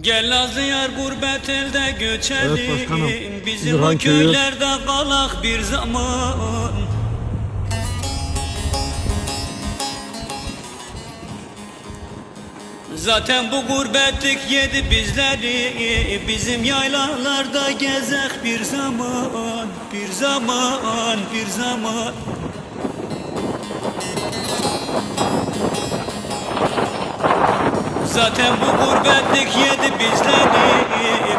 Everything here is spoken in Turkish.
Gel Nazlı yar gurbet elde göçelim. Evet başkanım. Bizim o köylerde kalak bir zaman. Zaten bu gurbetlik yedi bizleri. Bizim yaylalarda gezek bir zaman. Bir zaman, bir zaman Zaten bu gurbetlik yedi bizleri